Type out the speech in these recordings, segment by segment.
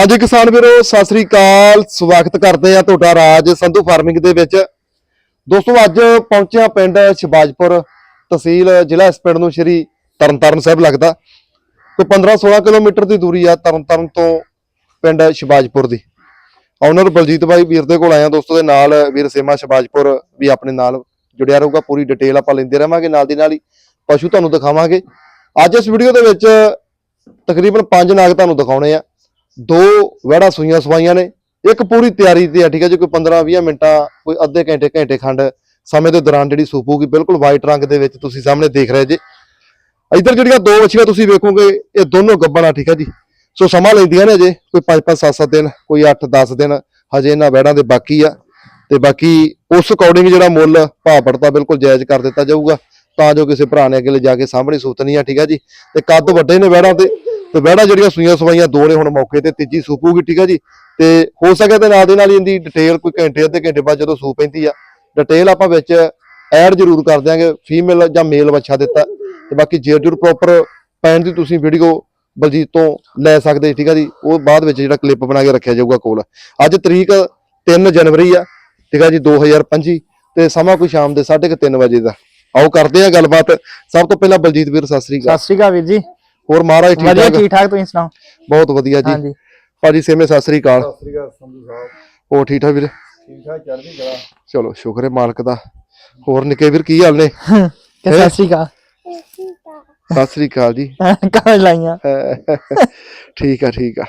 ਹਾਂਜੀ ਕਿਸਾਨ ਵੀਰੋ, ਸਤਿ ਸ੍ਰੀ ਅਕਾਲ। ਸਵਾਗਤ ਕਰਦੇ ਆ ਤੁਹਾਡਾ ਰਾਜ ਸੰਧੂ ਫਾਰਮਿੰਗ ਦੇ ਵਿੱਚ। ਦੋਸਤੋ, ਅੱਜ ਪਹੁੰਚਿਆ ਪਿੰਡ ਸ਼ਿਵਾਜਪੁਰ ਤਹਿਸੀਲ, ਜ਼ਿਲ੍ਹਾ ਇਸ ਪਿੰਡ ਨੂੰ ਸ਼੍ਰੀ ਤਰਨਤਾਰਨ ਸਾਹਿਬ ਲੱਗਦਾ। ਕੋਈ 15-16 ਕਿਲੋਮੀਟਰ ਦੀ ਦੂਰੀ ਆ ਤਰਨਤਾਰਨ ਤੋਂ ਪਿੰਡ ਸ਼ਿਵਾਜਪੁਰ ਦੀ। ਓਨਰ ਬਲਜੀਤ ਬਾਈ ਵੀਰ ਦੇ ਕੋਲ ਆਇਆ ਦੋਸਤੋ ਦੇ ਨਾਲ। ਵੀਰ ਸੇਮਾ ਸ਼ਿਵਾਜਪੁਰ ਵੀ ਆਪਣੇ ਨਾਲ ਜੁੜਿਆ ਰਹੂਗਾ। ਪੂਰੀ ਡਿਟੇਲ ਆਪਾਂ ਲੈਂਦੇ ਰਹਾਂਗੇ ਨਾਲ ਦੀ ਨਾਲ ਹੀ ਪਸ਼ੂ ਤੁਹਾਨੂੰ ਦਿਖਾਵਾਂਗੇ। ਅੱਜ ਇਸ ਵੀਡੀਓ ਦੇ ਵਿੱਚ ਤਕਰੀਬਨ 5 ਨਾਗ ਤੁਹਾਨੂੰ ਦਿਖਾਉਣੇ ਆ। ਦੋ ਵੜਾ ਸੂਈਆਂ ਸਵਾਈਆਂ ਨੇ, ਇੱਕ ਪੂਰੀ ਤਿਆਰੀ ਤੇ ਆ, ਠੀਕ ਹੈ ਜੀ, ਕੋਈ 15 20 ਮਿੰਟਾਂ, ਕੋਈ ਅੱਧੇ ਘੰਟੇ ਘੰਟੇ ਖੰਡ ਸਮੇਂ ਦੇ ਦੌਰਾਨ ਜਿਹੜੀ ਸੂਪੂਗੀ ਬਿਲਕੁਲ ਵਾਈਟ ਰੰਗ ਦੇ ਵਿੱਚ ਤੁਸੀਂ ਸਾਹਮਣੇ ਦੇਖ ਰਹੇ ਜੇ। ਇੱਧਰ ਜਿਹੜੀਆਂ ਦੋ ਵੱਛੀਆਂ ਤੁਸੀਂ ਵੇਖੋਗੇ, ਇਹ ਦੋਨੋਂ ਗੱਬਣਾ, ਠੀਕ ਹੈ ਜੀ। ਸੋ ਸਮਾਂ ਲੈਂਦੀਆਂ ਨੇ ਅਜੇ, ਕੋਈ 5 5 7 7 ਦਿਨ, ਕੋਈ 8 10 ਦਿਨ, ਹਜੇ ਇਹਨਾਂ ਵੈੜਾਂ ਦੇ ਬਾਕੀ ਆ। ਤੇ ਬਾਕੀ ਉਸ ਅਕੋਰਡਿੰਗ ਜਿਹੜਾ ਮੁੱਲ, ਭਾਅ ਪੜਤਾ ਬਿਲਕੁਲ ਜਾਇਜ਼ ਕਰ ਦਿੱਤਾ ਜਾਊਗਾ। ਤਾਂ ਜੋ ਕਿਸੇ ਭਰਾ ਨੇ ਅੱਗੇ ਲੈ ਜਾ ਕੇ ਸਾਹਮਣੇ ਸੁਤਨੀ ਆ, ਠੀਕ ਹੈ ਜੀ। ਤੇ ਕੱਦ ਵੱਡੇ ਨੇ ਵੈੜਾਂ ਤੇ। ਤੇ ਵੈੜਾਂ ਜਿਹੜੀਆਂ ਸੂਈਆਂ ਸਵਾਈਆਂ ਦੋ ਨੇ ਹੁਣ ਮੌਕੇ ਤੇ, ਤੀਜੀ ਸੂਪੂਗੀ ਠੀਕ ਆ ਜੀ? ਤੇ ਹੋ ਸਕੇ ਤੇ ਨਾਲ ਦੇ ਨਾਲ ਹੀ ਇਹਦੀ ਡਿਟੇਲ ਕੋਈ ਘੰਟੇ, ਅੱਧੇ ਘੰਟੇ ਬਾਅਦ ਜਦੋਂ ਸੂਪ ਪੈਂਦੀ ਆ ਡਿਟੇਲ ਆਪਾਂ ਵਿੱਚ ਐਡ ਜ਼ਰੂਰ ਕਰ ਦਿਆਂਗੇ ਫੀਮੇਲ ਜਾਂ ਮੇਲ ਵੱਛਾ ਦਿੱਤਾ। ਤੇ ਬਾਕੀ ਜੇ ਜਰੂਰ ਪ੍ਰੋਪਰ ਪੈਣ ਦੀ ਤੁਸੀਂ ਵੀਡੀਓ ਬਲਜੀਤ ਤੋਂ ਲੈ ਸਕਦੇ, ਠੀਕ ਆ ਜੀ? ਉਹ ਬਾਅਦ ਵਿੱਚ ਜਿਹੜਾ ਕਲਿੱਪ ਬਣਾ ਕੇ ਰੱਖਿਆ ਜਾਊਗਾ ਕੋਲ। ਅੱਜ ਤਰੀਕ 3 ਜਨਵਰੀ ਆ, ਠੀਕ ਆ ਜੀ 2025 ਤੇ ਸਮਾਂ ਕੋਈ ਸ਼ਾਮ ਦੇ 3:30 ਵਜੇ ਦਾ। ਆਓ ਕਰਦੇ ਆ ਗੱਲਬਾਤ। ਸਭ ਤੋਂ ਪਹਿਲਾਂ ਬਲਜੀਤ ਵੀਰ, ਸਤਿ ਸ੍ਰੀ ਅਕਾਲ। ਸਤਿ ਸ਼੍ਰੀ ਅਕਾਲ ਵੀਰ ਜੀ। ਹੋਰ ਮਹਾਰਾਜ ਠੀਕ ਵਧੀਆ ਠਾਕ? ਠੀਕ ਠਾਕ ਤੁਸੀਂ ਸੁਣਾਓ? ਬਹੁਤ ਵਧੀਆ ਜੀ। ਹਾਂਜੀ। ਭਾਜੀ ਸੇਮੇ ਸਤਿ ਸ੍ਰੀ ਅਕਾਲ। ਸਤਿ ਸ੍ਰੀ ਅਕਾਲ ਸੰਧੂ ਸਾਹਿਬ। ਹੋਰ ਠੀਕ ਠਾਕ ਵੀਰੇ? ਠੀਕ ਠਾਕ ਚੜ੍ਹਦੀ ਕਲਾ ਚਲੋ ਸ਼ੁਕਰ ਹੈ ਮਾਲਕ ਦਾ। ਹੋਰ ਨਿੱਕੇ ਵੀਰ ਕੀ ਹਾਲ ਨੇ? ਕਿ ਸਤਿ ਸ਼੍ਰੀ ਅਕਾਲ। ਸਤਿ ਸ੍ਰੀ ਅਕਾਲ ਜੀ। ਕਾਲ ਲਾਈਆਂ? ਠੀਕ ਆ ਠੀਕ ਆ।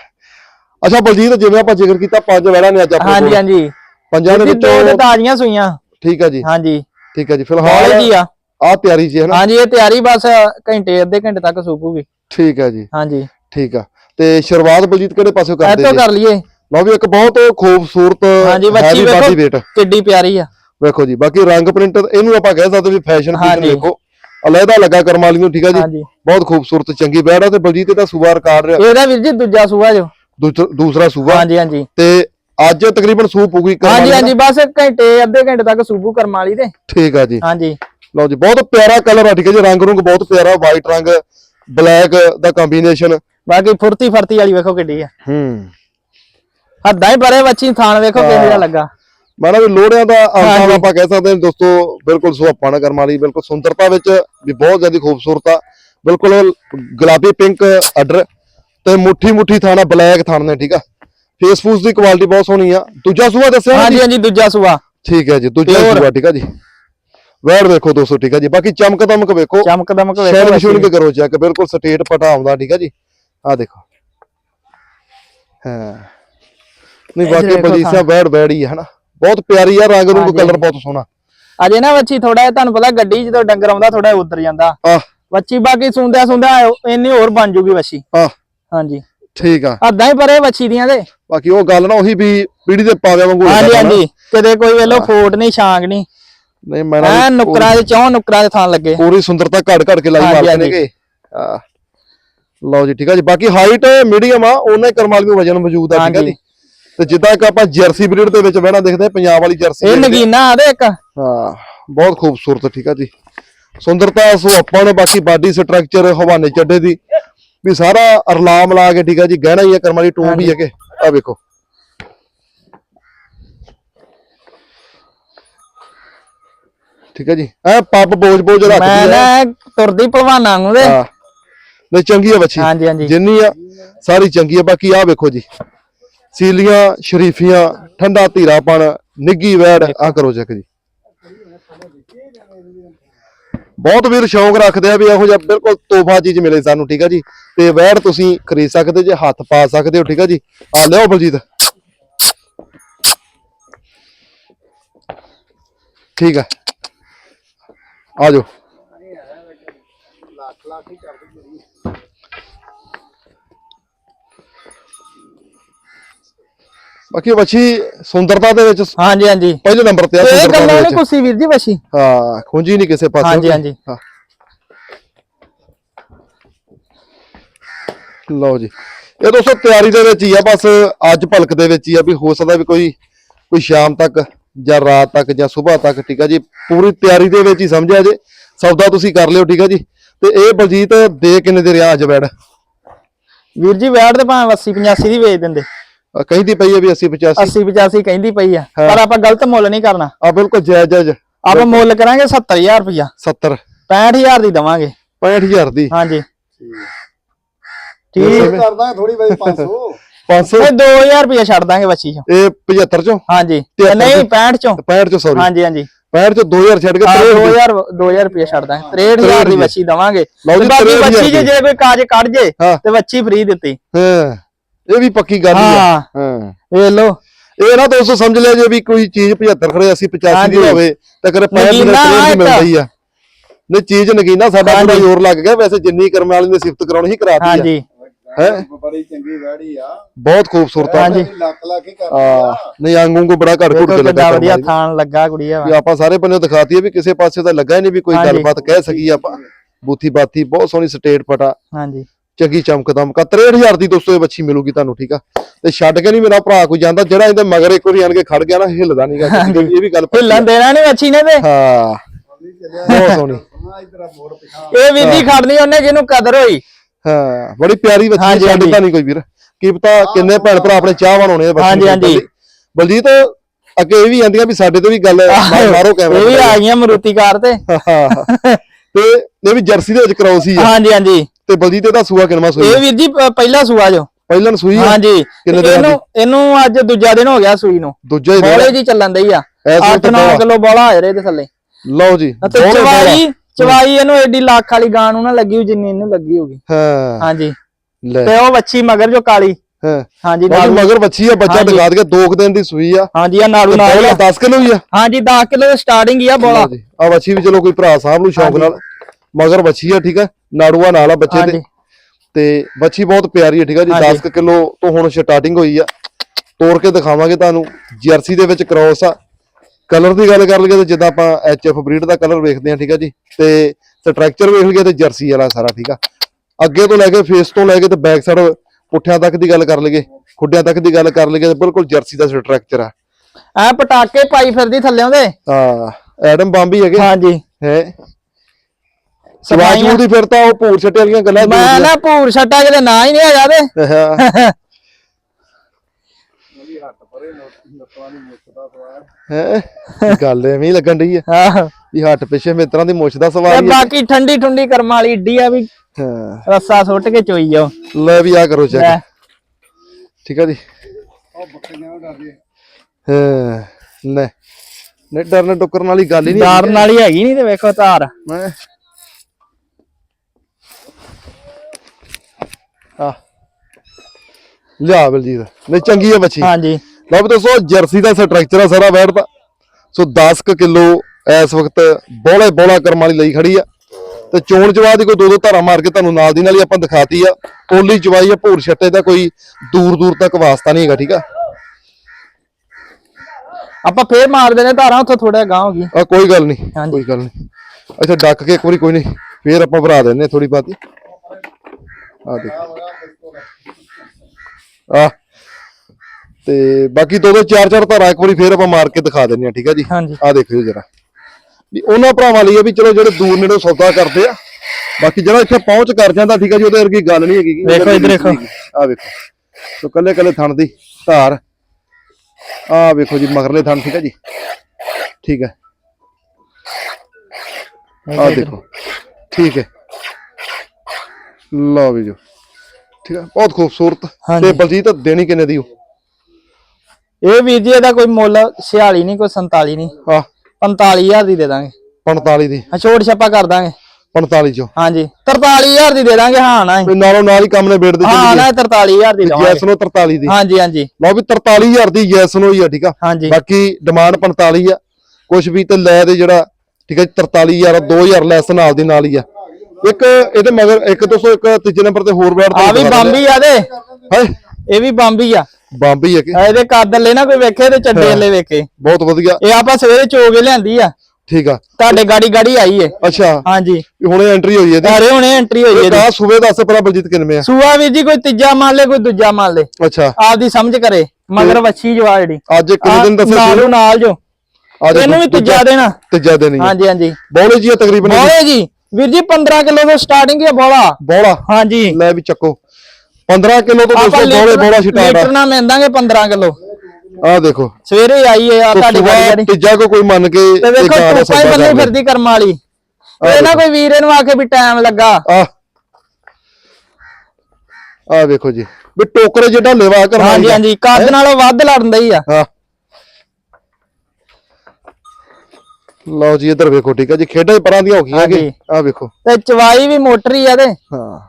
ਅੱਛਾ ਬਲਜੀਤ ਜਿਵੇਂ ਆਪਾਂ ਜ਼ਿਕਰ ਕੀਤਾ ਪੰਜ ਵੈੜਾਂ ਨੇ ਅੱਜ ਆਪਣੇ ਹਾਂਜੀ ਹਾਂਜੀ। ਪੰਜਾਂ ਦੇ ਜੀ ਦੋ ਤੇ ਵਿੱਚੋਂ ਤਾਜ਼ੀਆਂ ਸੂਈਆਂ। ਠੀਕ ਆ ਜੀ। ਹਾਂਜੀ। ਠੀਕ ਆ ਜੀ ਹਾਲ ਫਿਲਹਾਲ ਜੀ ਆ ਆ ਤਿਆਰੀ ਜੀ ਹੈ ਨਾ? ਹਾਂਜੀ ਇਹ ਤਿਆਰੀ ਬਸ ਘੰਟੇ ਅੱਧੇ ਘੰਟੇ ਤੱਕ ਸੂਕੂਗੀ। ਠੀਕ ਆ ਜੀ। ਹਾਂਜੀ। ਠੀਕ ਆ। ਤੇ ਸ਼ੁਰੂਆਤ ਬਲਜੀਤ ਕਿਹੜੇ ਪਾਸੋਂ ਕਰਦੇ ਐਤੋਂ ਜੀ? ਕਰ ਲਈਏ। ਲਓ ਵੀ ਇੱਕ ਬਹੁਤ ਖੂਬਸੂਰਤ ਹਾਂਜੀ, ਬੱਚੀ ਵੇਖੋ। ਕਿੱਡੀ ਪਿਆਰੀ ਆ। ਵੇਖੋ ਜੀ ਬਾਕੀ ਰੰਗ ਪ੍ਰਿੰਟ ਇਹਨੂੰ ਆਪਾਂ ਕਹਿ ਸਕਦੇ ਵੀ ਫੈਸ਼ਨ ਪੀਸ। ਵੇਖੋ। ਅਲੱਗਾ ਲੱਗਾ ਕਰਮਾਲੀ ਨੂੰ ਠੀਕ ਆ ਜੀ? ਬਹੁਤ ਖੂਬਸੂਰਤ ਚੰਗੀ ਬੈੜ ਆ ਤੇ ਬਲਜੀਤ ਇਹਦਾ ਸੂਆ ਰਿਕਾਰਡ ਇਹਦਾ ਵੀਰ ਜੀ ਦੂਜਾ ਸੂਆ ਜੋ। ਦੂਸਰਾ- ਸੂਆ। ਹਾਂਜੀ ਹਾਂਜੀ। ਤੇ ਅੱਜ ਤਕਰੀਬਨ ਸੂਪ ਹੋ ਗਈ ਹਾਂਜੀ ਹਾਂਜੀ ਬਸ ਘੰਟੇ ਅੱਧੇ ਘੰਟੇ ਤੱਕ ਸੂਬੂ ਕਰਮ ਵਾਲੀ ਤੇ। ਠੀਕ ਆ ਜੀ। ਹਾਂਜੀ। ਲਓ ਜੀ ਬਹੁਤ ਪਿਆਰਾ ਕਲਰ ਆ ਠੀਕ ਹੈ ਜੀ ਰੰਗ ਰੁੰਗ ਬਹੁਤ ਪਿਆਰਾ ਵਾਈਟ ਰੰਗ ਬਲੈਕ ਦਾ ਕੰਬੀਨੇਸ਼ਨ ਬਾਕੀ ਫੁਰਤੀ ਫਰਤੀ ਵਾਲੀ ਵੇਖੋ ਕਿੱਡੀ ਆ। ਹੂੰ। ਹੱਦਾਂ ਹੀ ਪਰੇ ਬੱਚੀ ਥਾਣ ਵੇਖੋ ਕਿਹੋ ਜਿਹਾ ਲੱਗਾ। ਮਾਨਾ ਵੀ ਲੋੜਿਆਂ ਦਾ ਹਾਂਜੀ। ਆਪਾਂ ਕਹਿ ਸਕਦੇ ਹਾਂ ਦੋਸਤੋ ਬਿਲਕੁਲ ਸੁਹਾਪਾਣਾ ਕਰਮ ਵਾਲੀ ਬਿਲਕੁਲ ਸੁੰਦਰਤਾ ਵਿੱਚ ਵੀ ਬਹੁਤ ਜ਼ਿਆਦਾ ਖੂਬਸੂਰਤ ਆ। ਬਿਲਕੁਲ ਗੁਲਾਬੀ ਪਿੰਕ ਆਰਡਰ ਤੇ ਮੁੱਠੀ ਮੁੱਠੀ ਥਾਣਾ ਬਲੈਕ ਥਾਣ ਨੇ ਠੀਕ ਆ। ਫੇਸ ਫੂਸ ਦੀ ਕੁਆਲਿਟੀ ਬਹੁਤ ਸੋਹਣੀ ਆ। ਦੂਜਾ ਸੂਆ ਦੱਸਿਆ ਨਾ ਹਾਂਜੀ? ਹਾਂਜੀ ਦੂਜਾ ਸੂਆ। ਠੀਕ ਹੈ ਜੀ ਦੂਜਾ। ਸੂਆ ਠੀਕ ਆ ਜੀ। ਵੈੜ ਵੇਖੋ ਦੋਸਤੋ ਠੀਕ ਆ ਜੀ। ਬਾਕੀ ਚਮਕ ਦਮਕ ਵੇਖੋ। ਚਮਕ ਦਮਕ ਵੇਖੋ ਵਿਸ਼ੂਨ ਦੀ। ਕੇ ਕਰੋ ਚੈੱਕ ਬਿਲਕੁਲ ਸਟੇਟ ਪਟਾ ਆਉਂਦਾ ਠੀਕ ਆ ਜੀ। ਆ ਦੇਖੋ। ਹਾਂ। ਨਹੀਂ ਵੇਖੋ ਬਲਜੀਸਾ ਬੈੜ ਬੈੜੀ ਹੈ ਹਨਾ। ਬਹੁਤ ਪਿਆਰੀ ਆ ਰੰਗ ਹਾਂਜੀ, ਕਲਰ। ਬਹੁਤ ਸੋਹਣਾ। ਅਜੇ ਨਾ ਬੱਚੀ ਥੋੜਾ ਜਿਹਾ ਤੁਹਾਨੂੰ ਪਤਾ ਗੱਡੀ ਜਦੋਂ ਡੰਗਰ ਆਉਂਦਾ ਥੋੜਾ ਉਤਰ ਜਾਂਦਾ। ਆ ਬੱਚੀ ਬਾਕੀ ਸੁੰਦਿਆ ਸੁੰਦਿਆ ਇੰਨੀ ਹੋਰ ਬਣ ਜੂਗੀ ਬੱਚੀ ਆ ਹਾਂਜੀ। ਠੀਕ ਆ। ਅੱਧਾ ਹੀ ਪਰੇ ਬੱਚੀ ਦੀਆਂ ਦੇ। ਬਾਕੀ ਉਹ ਗੱਲ ਨਾ ਉਹੀ ਵੀ ਪੀੜੀ ਦੇ ਪਾਵਿਆਂ ਵਾਂਗੂ ਹਾਂਜੀ। ਹਾਂਜੀ। ਕਿਤੇ ਕੋਈ ਵੇਲੋ ਫੋਟ ਨਹੀਂ ਛਾਂਗ ਨਹੀਂ ਨਹੀਂ ਮੈਂ ਐ ਨਾ ਨੁਕਰਾਂ ਦੇ ਚੌਂ ਨੁਕਰਾਂ ਦੇ ਥਾਂ ਲੱਗੇ। ਪੂਰੀ ਸੁੰਦਰਤਾ ਘੜ ਘੜ ਕੇ ਲਾਈ ਮਾਰਦੇ। ਨੇਗੇ। ਲਓ ਜੀ ਠੀਕ ਆ ਜੀ। ਬਾਕੀ ਹਾਈਟ ਮੀਡੀਅਮ ਆ ਉਹਨਾਂ ਕਰਮਾਲ ਵੀ ਵਜਨ ਮੌਜੂਦ ਆ ਠੀਕ ਆ। ਜੀ। ਤੇ ਜਿੱਦਾਂ ਕਿ ਆਪਾਂ ਜਰਸੀ ਬਰੀਡ ਦੇ ਵਿੱਚ ਬਹਿਣਾ ਦੇਖਦੇ ਆ ਪੰਜਾਬ ਵਾਲੀ ਜਰਸੀ ਇਹ। ਨਗੀਨਾ ਆ ਦੇ ਇੱਕ। ਹਾਂ ਬਹੁਤ ਖੂਬਸੂਰਤ ਠੀਕ ਆ ਜੀ। ਸੁੰਦਰਤਾ ਸੁਹੱਪਣ ਬਾਕੀ ਬਾਡੀ ਸਟਰਕਚਰ ਹਵਾਨੇ ਚੱਡੇ ਦੀ। ਵੀ ਸਾਰਾ ਅਰਲਾ ਮਿਲਾ ਕੇ ਠੀਕ ਆ ਜੀ ਗਹਿਣਾ ਹੀ ਆ ਕਰਮਾਂ ਦੀ ਟੂਮ ਵੀ ਹੈਗੇ। ਆ ਵੇਖੋ। ਠੀਕ ਆ ਜੀ। ਐ ਪੱਪ ਬੋਝ ਬੋਝ ਮੈਂ ਰੱਖਦੀ ਨਾ ਤੁਰਦੀ ਭਲਵਾਨਾਂ ਨੂੰ ਦੇ। ਹਾਂ। ਨਹੀਂ ਚੰਗੀ ਆ ਬੱਚੀ। ਹਾਂਜੀ ਹਾਂਜੀ। ਜਿੰਨੀ ਆ ਸਾਰੀ ਚੰਗੀ ਆ। ਬਾਕੀ ਆ ਵੇਖੋ ਜੀ। ਸੀਲੀਆਂ ਸ਼ਰੀਫੀਆਂ ਠੰਡਾ ਧੀਰਾਪਣ ਨਿੱਗੀ ਵੈੜ ਆ ਕਰੋ ਚੈੱਕ ਜੀ। ਬਹੁਤ ਵੀਰ ਸ਼ੌਂਕ ਰੱਖਦੇ ਆ ਵੀ ਇਹੋ ਜਿਹਾ ਬਿਲਕੁਲ ਤੋਹਫਾ ਚੀਜ਼ ਮਿਲੇ ਸਾਨੂੰ ਠੀਕ ਆ ਜੀ। ਤੇ ਵੈੜ ਤੁਸੀਂ ਖਰੀਦ ਸਕਦੇ ਜੇ ਹੱਥ ਪਾ ਸਕਦੇ ਹੋ ਠੀਕ ਆ ਜੀ। ਆ ਲਿਓ ਬਲਜੀਤ। ਠੀਕ ਆ। ਆ ਜਾਓ ਬਾਕੀ ਬੱਚੀ ਸੁੰਦਰਤਾ ਦੇ ਵਿੱਚ ਹਾਂਜੀ ਹਾਂਜੀ। ਪਹਿਲੇ ਨੰਬਰ ਤੇ ਆ ਇਹ ਸੁੰਦਰਤਾ ਗੱਲਾਂ ਦੇ ਨੇ ਵਿੱਚ। ਕੁਸੀ ਵੀਰ ਜੀ ਬੱਚੀ ਹਾਂ ਖੁੰਜੀ ਨਹੀਂ ਕਿਸੇ ਪਾਸੇ। ਹਾਂਜੀ, ਹਾਂਜੀ। ਹਾਂ। ਲਓ ਜੀ। ਇਹ ਦੋਸਤੋ ਤਿਆਰੀ ਦੇ ਵਿੱਚ ਹੀ ਆ ਬਸ ਅੱਜ ਭਲਕ ਦੇ ਵਿੱਚ ਹੀ ਆ ਵੀ ਹੋ ਸਕਦਾ ਵੀ ਕੋਈ ਕੋਈ ਸ਼ਾਮ ਤੱਕ ਜਾਂ ਰਾਤ ਤੱਕ ਜਾਂ ਸਵੇਰ ਤੱਕ ਠੀਕ ਆ ਜੀ? ਪੂਰੀ ਤਿਆਰੀ ਦੇ ਵਿੱਚ ਹੀ ਸਮਝਿਆ ਜੇ। ਸੌਦਾ ਤੁਸੀਂ ਕਰ ਲਿਓ ਠੀਕ ਆ ਜੀ? ਤੇ ਇਹ ਬਲਜੀਤ ਦੇ ਕਿੰਨੇ ਦੇ ਰਿਹਾ ਅੱਜ ਬੈੜ ਵੀਰ ਜੀ ਵੈਟ ਤੇ ਭਾਵੇਂ 80 85 ਦੀ ਵੇਚ ਦਿੰਦੇ। ਕਹਿੰਦੀ ਪਈ ਹੈ ਵੀ 80 85 80 85 ਕਹਿੰਦੀ ਪਈ ਆ। ਪਰ ਆਪਾਂ ਗਲਤ ਮੁੱਲ ਨਹੀਂ ਕਰਨਾ। ਆ ਬਿਲਕੁਲ ਜਾਇਜ਼ ਜਾਇਜ਼ ਆਪਾਂ ਮੁੱਲ ਕਰਾਂਗੇ 70000 ਰੁਪਇਆ 70 65000 ਦੀ ਦਵਾਂਗੇ। 65000 ਦੀ। ਹਾਂਜੀ। ਠੀਕ। ਕਰਦਾ ਥੋੜੀ ਬਈ 500 500 ਇਹ 2000 ਰੁਪਇਆ ਛੱਡ ਦਾਂਗੇ ਬੱਚੀ ਚੋਂ। ਇਹ 75 ਚੋਂ? ਹਾਂਜੀ। ਤੇ ਤੇ ਨਹੀਂ ਆਪਾਂ 65 ਚੋਂ। 65 ਚੋਂ ਸੌਰੀ ਹਾਂਜੀ ਹਾਂਜੀ। 65 ਚੋਂ 2000 ਛੱਡ ਕੇ ਹਾਂ, 63 ਦੀ। 2000 2000 ਰੁਪਇਆ ਛੱਡ ਦਾਂਗੇ। 63000 ਦੀ ਬੱਚੀ ਦਵਾਂਗੇ। ਲਓ ਜੀ, ਤੇ ਬਾਕੀ 63,000 ਬੱਚੀ ਜੇ ਜੇ ਕੋਈ ਕਾਜ ਕੱਢ ਜੇ ਹਾਂ। ਤੇ ਬੱਚੀ ਫ੍ਰੀ ਦਿੱਤੀ। ਹਾਂ। ਇਹ ਵੀ ਪੱਕੀ ਗੱਲ ਹੀ ਹਾਂ। ਵੇਖ ਲਓ। ਇਹ ਨਾ ਦੋਸਤੋ ਸਮਝ ਲਿਆ ਜੇ ਵੀ ਕੋਈ ਚੀਜ਼ 75 ਖਰੇ 80 85 ਦੀ ਹਾਂਜੀ। ਹੋਵੇ ਤਾਂ ਕਰੇ 65 ਦੀ ਨਗੀਨਾ ਦੀ ਇੱਕ। ਮਿਲਦੀ ਆ। ਨਹੀਂ ਚੀਜ਼ ਨਗੀਨਾ ਸਾਡਾ। ਪੂਰਾ ਜ਼ੋਰ ਲੱਗ ਗਿਆ ਵੈਸੇ ਜਿੰਨੀ ਕਰਮ ਵਾਲੀ ਨੇ ਸਿਫਤ ਕਰਾਉਣੀ ਹੀ ਕਰਾਤੀ ਆ। ਹਾਂਜੀ। ਹੈ? ਬੜੀ ਚੰਗੀ ਵੈੜੀ ਆ। ਬਹੁਤ ਖੂਬਸੂਰਤ ਆ। ਹਾਂਜੀ। ਲੱਖ ਲੱਖ ਹੀ ਕਰਦੀ ਆ। ਨਹੀਂ ਆਂਗੂ ਕੋ ਬੜਾ ਘੜ ਘੁੜ ਕੇ ਲੱਗਾ ਵਧੀਆ ਥਾਨ ਲੱਗਾ ਕੁੜੀਆ। ਵੀ ਆਪਾਂ ਸਾਰੇ ਬੰਨੇ ਦਿਖਾਤੀ ਹੈ ਵੀ ਕਿਸੇ ਪਾਸੇ ਤਾਂ ਲੱਗਾ ਹੀ ਨਹੀਂ ਵੀ ਕੋਈ। ਗੱਲਬਾਤ ਕਹਿ ਸਕੀ ਆਪਾਂ। ਬੂਥੀ ਬਾਤੀ ਬਹੁਤ ਸੋਹਣੀ ਸਟੇਟ ਪਟਾ। ਹਾਂਜੀ। ਚੰਗੀ ਚਮਕ ਦਮਕਾ 63000 ਦੀ ਦੋਸਤੋ ਇਹ ਬੱਚੀ ਮਿਲੂਗੀ ਤੁਹਾਨੂੰ ਠੀਕ ਆ? ਤੇ ਛੱਡ ਕੇ ਨਹੀਂ ਮੇਰਾ ਭਰਾ ਕੋਈ ਜਾਂਦਾ ਜਿਹੜਾ ਇਹਦੇ ਮਗਰ ਇੱਕ ਵਾਰੀ ਆਣ ਕੇ ਖੜ ਗਿਆ ਨਾ ਹਿੱਲਦਾ ਨਹੀਂਗਾ ਇਹ ਵੀ ਗੱਲ। ਹਿੱਲਣ ਦੇਣਾ ਨਹੀਂ ਬੱਚੀ ਨੇ ਤੇ। ਹਾਂ। ਬਹੁਤ ਸੋਹਣੀ। ਇਹ ਵੀਰ ਜੀ ਖੜਨੀ ਉਹਨੇ ਜਿਹਨੂੰ ਕਦਰ ਹੋਈ। ਹਾਂ ਬੜੀ ਪਿਆਰੀ ਬੱਚੀ ਹਾਂਜੀ, ਹਾਂਜੀ। ਤਾਂ ਨਹੀਂ ਕੋਈ ਵੀਰ। ਕੀ ਪਤਾ ਕਿੰਨੇ ਭੈਣ ਭਰਾ ਆਪਣੇ ਚਾਹਵਾਨ ਹੋਣੇ ਆ ਬੱਚੀ ਹਾਂਜੀ, ਨੂੰ ਹਾਂਜੀ। ਛੱਡਣ ਲਈ। ਬਲਜੀਤ ਅੱਗੇ ਇਹ ਵੀ ਆਂਦੀਆਂ ਵੀ ਸਾਡੇ ਤੇ ਵੀ ਗੱਲ ਮਾਰੋ ਇਹ ਕੈਮਰਾ ਵੀ ਆ ਗਈਆਂ ਮਰੂਤੀ ਕਾਰ ਤੇ। ਤੇ ਇਹ ਵੀ ਜਰਸੀ ਦੇ ਵਿੱਚ ਕਰਾਉ ਸੀ ਆ। ਹਾਂਜੀ ਹਾਂਜੀ। ਤੇ ਬਲਜੀਤ ਇਹਦਾ ਸੂਆ ਕਿਨਵਾ ਸੂਈ ਇਹ ਆ? ਵੀਰ ਜੀ ਪ- ਪਹਿਲਾ ਸੂਆ ਜੋ। ਪਹਿਲਾਂ ਸੂਈ ਆ, ਹਾਂਜੀ। ਕਿੰਨੇ ਦਿਨਾਂ ਇਹਨੂੰ ਇਹਨੂੰ ਅੱਜ ਦੂਜਾ ਦਿਨ ਹੋ ਗਿਆ ਸੂਈ ਨੂੰ। ਦੂਜਾ ਹੀ ਬੋਲੇ ਦਿਨ ਜੀ ਚੱਲਣ ਦਈ ਆ। ਐਸ ਵੇਲੇ 8-9 ਤਾਂ ਕਿਲੋ ਬੋਲਾ ਆ ਰਹੇ ਤੇ ਥੱਲੇ। ਲਓ ਜੀ ਤੇ। ਚਵਾਈ ਚਵਾਈ ਇਹਨੂੰ ਐਡੀ ਲੱਖ ਵਾਲੀ ਗਾਂ ਨੂੰ ਨਾ ਲੱਗੀ ਹੋਊ ਜਿੰਨੀ ਇਹਨੂੰ ਲੱਗੀ ਹੋਗੀ ਹਾਂ। ਹਾਂਜੀ। ਲੈ। ਤੇ ਉਹ ਵੱਛੀ ਮਗਰ ਜੋ ਕਾਲੀ। ਹਾਂ। ਹਾਂਜੀ ਬਾਕੀ ਨਾਲੂ। ਮਗਰ ਬੱਚੀ ਆ ਬੱਚਾ ਹਾਂਜੀ। ਦਿਖਾ ਦੇ 2 ਦਿਨ ਦੀ ਸੂਈ ਆ। ਹਾਂਜੀ ਆ ਨਾਲੂ ਨਾਲ ਹੀ ਬੋਲਾ ਆ। 10 ਕਿਲੋ ਹੀ ਆ। ਹਾਂਜੀ 10 ਕਿਲੋ ਸਟਾਰਟਿੰਗ ਹੀ ਆ ਬੋਲਾ। ਆ ਬੱਚੀ ਵੀ ਚਲੋ ਕੋਈ ਭਰਾ ਸਾਹਿਬ ਨੂੰ ਸ਼ੌਂਕ। ਨਾਲ। ਮਗਰ ਬੱਚੀ ਆ ਠੀਕ ਆ। ਨਾੜੂਆ ਨਾਲ ਆ ਬੱਚੇ ਦੇ। ਤੇ ਬੱਚੀ ਬਹੁਤ ਪਿਆਰੀ ਹੈ ਠੀਕ ਆ ਜੀ। ਹਾਂਜੀ। 10 ਕਿਲੋ ਤੋਂ ਹੁਣ ਸਟਾਰਟਿੰਗ ਹੋਈ ਆ। ਤੋੜ ਕੇ ਦਿਖਾਵਾਂਗੇ ਤੁਹਾਨੂੰ। ਜਰਸੀ ਦੇ ਵਿੱਚ ਕ੍ਰੋਸ ਆ। ਕਲਰ ਦੀ ਗੱਲ ਕਰ ਲਈਏ ਤੇ ਜਿੱਦਾਂ ਆਪਾਂ ਐਚਐਫ ਬਰੀਡ ਦਾ ਕਲਰ ਵੇਖਦੇ ਆ ਠੀਕ ਆ ਜੀ? ਤੇ ਸਟਰਕਚਰ ਵੇਖ ਲਈਏ ਤੇ ਜਰਸੀ ਵਾਲਾ ਸਾਰਾ ਠੀਕ ਆ? ਅੱਗੇ ਤੋਂ ਲੈ ਕੇ ਫੇਸ ਤੋਂ ਲੈ ਕੇ ਤੇ ਬੈਕ ਸਾਈਡ ਪੁੱਠਿਆਂ ਤੱਕ ਦੀ ਗੱਲ ਕਰ ਲਈਏ ਖੁੱਡਿਆਂ ਤੱਕ ਦੀ ਗੱਲ ਕਰ ਲਈਏ ਤੇ ਬਿਲਕੁਲ ਜਰਸੀ ਦਾ ਸਟਰਕਚਰ ਆ। ਐ ਪਟਾਕੇ ਪਾਈ ਫਿਰਦੀ ਥੱਲਿਓਂ ਦੇ ਆ ਐਡਮ ਬੰਬੀ ਹੈਗੇ? ਹਾਂਜੀ ਹੈ। ਸਵਾਜੂ ਦੀ ਫਿਰ ਤਾਂ ਉਹ ਭੂਰ ਛੱਟੇ ਵਾਲੀਆਂ ਗੱਲਾਂ ਮੈਂ ਨਾ ਭੂਰ ਛੱਟਾ ਕਿਤੇ ਨਾ ਹੀ ਨਹੀਂ ਹੈਗਾ ਤੇ। ਹੈ? ਹੈ ਗੱਲ ਐਵੇਂ ਹੀ ਲੱਗਣ ਡਈ ਆ ਆਹੋ। ਵੀ ਹੱਟ ਪਿੱਛੇ ਮਿੱਤਰਾਂ ਦੀ ਮੁੱਛ ਦਾ ਤੇ ਸਵਾਲ ਹੀ ਆ। ਬਾਕੀ ਠੰਡੀ ਠੰਡੀ ਕਰਮ ਵਾਲੀ ਏਡੀ ਆ ਵੀ ਹਾਂ। ਰੱਸਾ ਸੁੱਟ ਕੇ ਚੋਈ ਜਾਓ। ਲੈ ਵੀ ਆ ਕਰੋ ਲੈ। ਚੈੱਕ ਠੀਕ ਆ ਜੀ। ਹਾਂ। ਲੈ। ਨੇ ਡਰਨ ਟੁੱਕਰਨ ਵਾਲੀ ਗੱਲ ਹੀ ਨਹੀਂ ਡਰਨ ਵਾਲੀ ਹੈਗੀ ਨਹੀਂ ਤੇ ਵੇਖੋ ਧਾਰ। ਮੈਂ ਆ ਲਿਆ ਬਲਜੀਤ। ਨਹੀਂ ਚੰਗੀ ਆ ਬੱਚੀ। ਹਾਂਜੀ। ਲਓ ਦੋਸਤੋ ਜਰਸੀ ਦਾ ਸਟਰਕਚਰ ਆ ਸਾਰਾ ਬੈਠ ਦਾ। ਸੋ 10 ਕੁ ਕਿਲੋ ਇਸ ਵਕਤ ਬੋਲੇ ਬੋਲਾ ਕਰਮ ਵਾਲੀ ਲਈ ਖੜੀ ਆ। ਤੇ ਚੋਣ ਚਵਾ ਦੀ ਕੋਈ ਦੋ ਦੋ ਧਾਰਾ ਮਾਰ ਕੇ ਤੁਹਾਨੂੰ ਨਾਲ ਦੀ ਨਾਲ ਹੀ ਆਪਾਂ ਦਿਖਾਤੀ ਆ। ਪੋਲੀ ਚਵਾਈ ਆ ਭੂਰ ਛੱਟੇ ਦਾ ਕੋਈ ਦੂਰ ਦੂਰ ਤੱਕ ਵਾਸਤਾ ਨਹੀਂ ਹੈਗਾ ਠੀਕ ਆ? ਆਪਾਂ ਫੇਰ ਮਾਰਦੇ ਨੇ ਧਾਰਾਂ ਉੱਥੋਂ ਥੋੜਾ ਗਾਂ ਹੋ ਗਈ। ਆ ਕੋਈ ਗੱਲ ਨਹੀਂ। ਕੋਈ ਗੱਲ ਨਹੀਂ। ਅੱਛਾ ਡੱਕ ਕੇ ਇੱਕ ਵਾਰੀ ਕੋਈ ਨਹੀਂ ਫੇਰ ਆਪਾਂ ਭਰਾ ਦਿੰਨੇ ਥੋੜੀ ਬਾਤੀ ਆ ਦੇਖੋ। ਆ ਤੇ ਬਾਕੀ ਦੋ ਦੋ ਚਾਰ ਚਾਰ ਧਾਰਾ ਇੱਕ ਵਾਰੀ ਫੇਰ ਆਪਾਂ ਮਾਰ ਕੇ ਦਿਖਾ ਦਿੰਨੇ ਆ ਠੀਕ ਆ ਜੀ? ਹਾਂਜੀ। ਆ ਦੇਖਿਓ ਜਰਾ। ਵੀ ਉਹਨਾਂ ਭਰਾਵਾਂ ਲਈ ਆ ਵੀ ਚਲੋ ਜਿਹੜੇ ਦੂਰ ਨੇੜੇ ਸੌਦਾ ਕਰਦੇ ਆ ਬਾਕੀ ਜਿਹੜਾ ਇੱਥੇ ਪਹੁੰਚ ਕਰ ਜਾਂਦਾ ਠੀਕ ਆ ਜੀ ਉਹਦੇ ਵਰਗੀ ਗੱਲ ਨਹੀਂ ਹੈਗੀ। ਵੇਖੋ ਇੱਧਰ ਵੇਖੋ। ਆ ਵੇਖੋ। ਸੋ ਕੱਲੇ ਕੱਲੇ ਥਣ ਦੀ ਧਾਰ। ਆ ਵੇਖੋ ਜੀ ਮਗਰਲੇ ਥਣ ਠੀਕ ਆ ਜੀ? ਠੀਕ ਹੈ ਆ ਦੇਖੋ ਠੀਕ ਹੈ। ਲਓ ਵੀ ਜੋ। ਠੀਕ ਹੈ ਬਹੁਤ ਖੂਬਸੂਰਤ। ਹਾਂਜੀ। ਤੇ ਬਲਜੀਤ ਦੇਣੀ ਕਿੰਨੇ ਦੀ ਉਹ ਇਹ ਵੀਰ ਜੀ ਇਹਦਾ ਕੋਈ ਮੁੱਲ 46 ਨਹੀਂ ਕੋਈ 47 ਨਹੀਂ। ਆ 45000 ਦੀ ਦੇ ਦਾਂਗੇ। 45 ਦੀ। ਹਾਂ ਛੋਟ ਛੱਪਾ ਕਰ ਦਾਂਗੇ। 45 ਚੋਂ। ਹਾਂਜੀ। 43000 ਦੀ ਦੇ ਦਾਂਗੇ ਹਾਂ ਨਾ। ਹੀ। ਵੀ ਨਾਲੋਂ ਨਾਲ ਹੀ ਕੰਮ ਨੇ ਵੇੜ ਦੇ ਹਾਂ ਨਾ 43000 ਦੀ ਜੈਸ ਦਵਾਂਗੇ ਨੂੰ 43 ਦੀ। ਹਾਂਜੀ ਹਾਂਜੀ। ਲਓ ਵੀ 43000 ਦੀ ਜੈਸ ਨੂੰ ਹੀ ਆ ਠੀਕ ਆ? ਹਾਂਜੀ। ਬਾਕੀ ਡਿਮਾਂਡ 45 ਆ। ਕੁਝ ਵੀ ਤੇ ਲੈ ਦੇ ਜਿਹੜਾ ਠੀਕ ਹੈ 43000 2000 ਲੈਸ ਨਾਲ ਦੀ ਨਾਲ ਹੀ ਆ। ਇੱਕ ਇਹਦੇ ਮਗਰ ਇੱਕ 201 ਤੀਜੇ ਨੰਬਰ ਤੇ ਹੋਰ ਬੈਠ ਆ ਵੀ ਬੰਬੀ ਆ। ਦੇ। ਹਾਏ ਇਹ ਵੀ ਬੰਬੀ ਆ। ਬੰਬੀ ਹੈ ਕਿ? ਆ ਇਹਦੇ ਕੱਦ ਲੈ ਨਾ ਕੋਈ ਵੇਖੇ ਤੇ ਚੱਡੇ ਲੈ ਵੇਖੇ। ਬਹੁਤ ਵਧੀਆ। ਇਹ ਆਪਾਂ ਸਵੇਰੇ ਚੋਗੇ ਲਿਆਂਦੀ ਆ। ਠੀਕ ਆ। ਤੁਹਾਡੇ ਗਾੜੀ ਗਾੜੀ ਆਈ ਏ। ਅੱਛਾ। ਹਾਂਜੀ। ਹੁਣੇ ਐਂਟਰੀ ਹੋਈ ਹੈ ਇਹਦੀ। ਸਾਰੇ ਹੁਣੇ ਐਂਟਰੀ ਹੋਈ ਇਹਦੀ। ਕਾ ਸੂਬੇ ਦੱਸ ਪਹਿਲਾਂ ਬਲਜੀਤ ਕਿੰਨੇ ਆ? ਸੂਆ ਵੀਰ ਜੀ ਕੋਈ ਤੀਜਾ ਮੰਨ ਲੇ ਕੋਈ ਦੂਜਾ ਮੰਨ ਲੇ। ਅੱਛਾ। ਆਪਦੀ ਸਮਝ ਕਰੇ। ਮਗਰ ਵੱਛੀ ਜਵਾ ਜਿਹੜੀ। ਅੱਜ ਕਿੰਨੇ ਦਿਨ ਦੱਸਿਆ ਨਾਲੋਂ ਨਾਲ ਜੋ। ਇਹਨੂੰ ਵੀ ਤੀਜਾ ਦੇਣਾ। ਤੀਜਾ ਹੀ ਆ। ਹਾਂਜੀ ਹਾਂਜੀ। ਬੌਲੇ ਜੀ ਆ ਤਕਰੀਬਨ ਬੋਲੇ ਜੀ। ਵੀਰ ਜੀ 15 ਕਿਲੋ ਤੋਂ ਸਟਾਰਟਿੰਗ ਹੈ ਬੋਲਾ। ਬੌਲਾ। ਹਾਂਜੀ। ਲੈ ਵੀ ਚੱਕੋ। 15 ਕਿਲੋ ਤੋਂ ਆਪਾਂ 200 ਬੋਲੇ ਬੋਲਾ ਛਟਾੜਾ ਲੀਟਰ ਨਾਲ ਮਿਲਦਾਂਗੇ 15 ਕਿਲੋ। ਆ ਦੇਖੋ। ਸਵੇਰੇ ਆਈ ਹੈ ਆ ਤੁਹਾਡੀ ਗਾੜੀ ਤੀਜਾ ਕੋ ਕੋਈ ਮੰਨ ਕੇ ਤੇ ਵੇਖੋ ਗਾਂ ਦਾ ਟੂਪਾ ਹੀ ਸੌਦਾ ਬੰਨੀ। ਫਿਰਦੀ ਕਰਮ ਵਾਲੀ। ਇਹ ਨਾ ਕੋਈ ਵੀਰੇ ਨੂੰ ਆਖੇ ਵੀ ਟਾਈਮ ਲੱਗਾ। ਆ ਆ ਵੇਖੋ ਜੀ। ਵੀ ਟੋਕਰੇ ਜਿਹੜਾ ਲੇਵਾ ਕਰ ਹਾਂਜੀ ਹਾਂਜੀ ਕੱਦ ਨਾਲੋਂ ਵੱਧ ਲੜਨ ਹੀ ਆ। ਹਾਂ ਲਓ ਜੀ ਇੱਧਰ ਵੇਖੋ ਠੀਕ ਹੈ ਜੀ। ਖੇਡਾਂ ਹੀ ਪਰਾਂ ਦੀਆਂ ਹੋ ਗਈਆਂ ਕਿ। ਆ ਵੇਖੋ। ਤੇ ਚਵਾਈ ਵੀ ਮੋਟਰ ਹੀ ਆ ਤੇ। ਹਾਂ।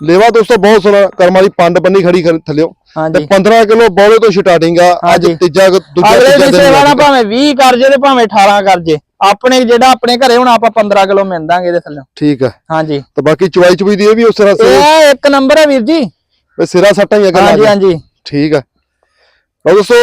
ਲੇਵਾ ਦੋਸਤੋ ਬਹੁਤ ਸੋਹਣਾ ਕਰਮ ਵਾਲੀ ਪੰਡ ਬੰਨੀ ਖੜੀ ਥੱਲਿਓ। ਤੇ ਹਾਂਜੀ। 15 ਕਿਲੋ ਬੋਲੇ ਤੋਂ ਸਟਾਰਟਿੰਗ ਆ ਅੱਜ। ਤੀਜਾ ਦੂਜਾ ਅਗਲੇ ਦੀ ਦਿਨ ਸੇਵਾ ਨਾ ਆ। ਭਾਵੇਂ 20 ਕਰ ਜੇ ਤੇ ਭਾਵੇਂ 18 ਕਰ ਜੇ ਆਪਣੇ ਜਿਹੜਾ ਆਪਣੇ ਘਰੇ ਹੁਣ ਆਪਾਂ 15 ਕਿਲੋ ਮਿਲਦਾਂਗੇ ਇਹਦੇ ਥੱਲੇ ਠੀਕ ਆ। ਹਾਂਜੀ। ਤੇ ਬਾਕੀ ਚਵਾਈ ਚੁਈ ਦੀ ਇਹ ਵੀ ਉਸ ਤਰ੍ਹਾਂ ਸੇ। ਇਹ ਇੱਕ ਨੰਬਰ ਹੈ ਵੀਰ ਜੀ। ਵੀ ਸਿਰਾ ਸੱਟਾਂ ਹੀ ਆ ਗੱਲਾਂ ਹਾਂਜੀ। ਹਾਂਜੀ। ਠੀਕ ਆ। ਲਓ ਦੋਸਤੋ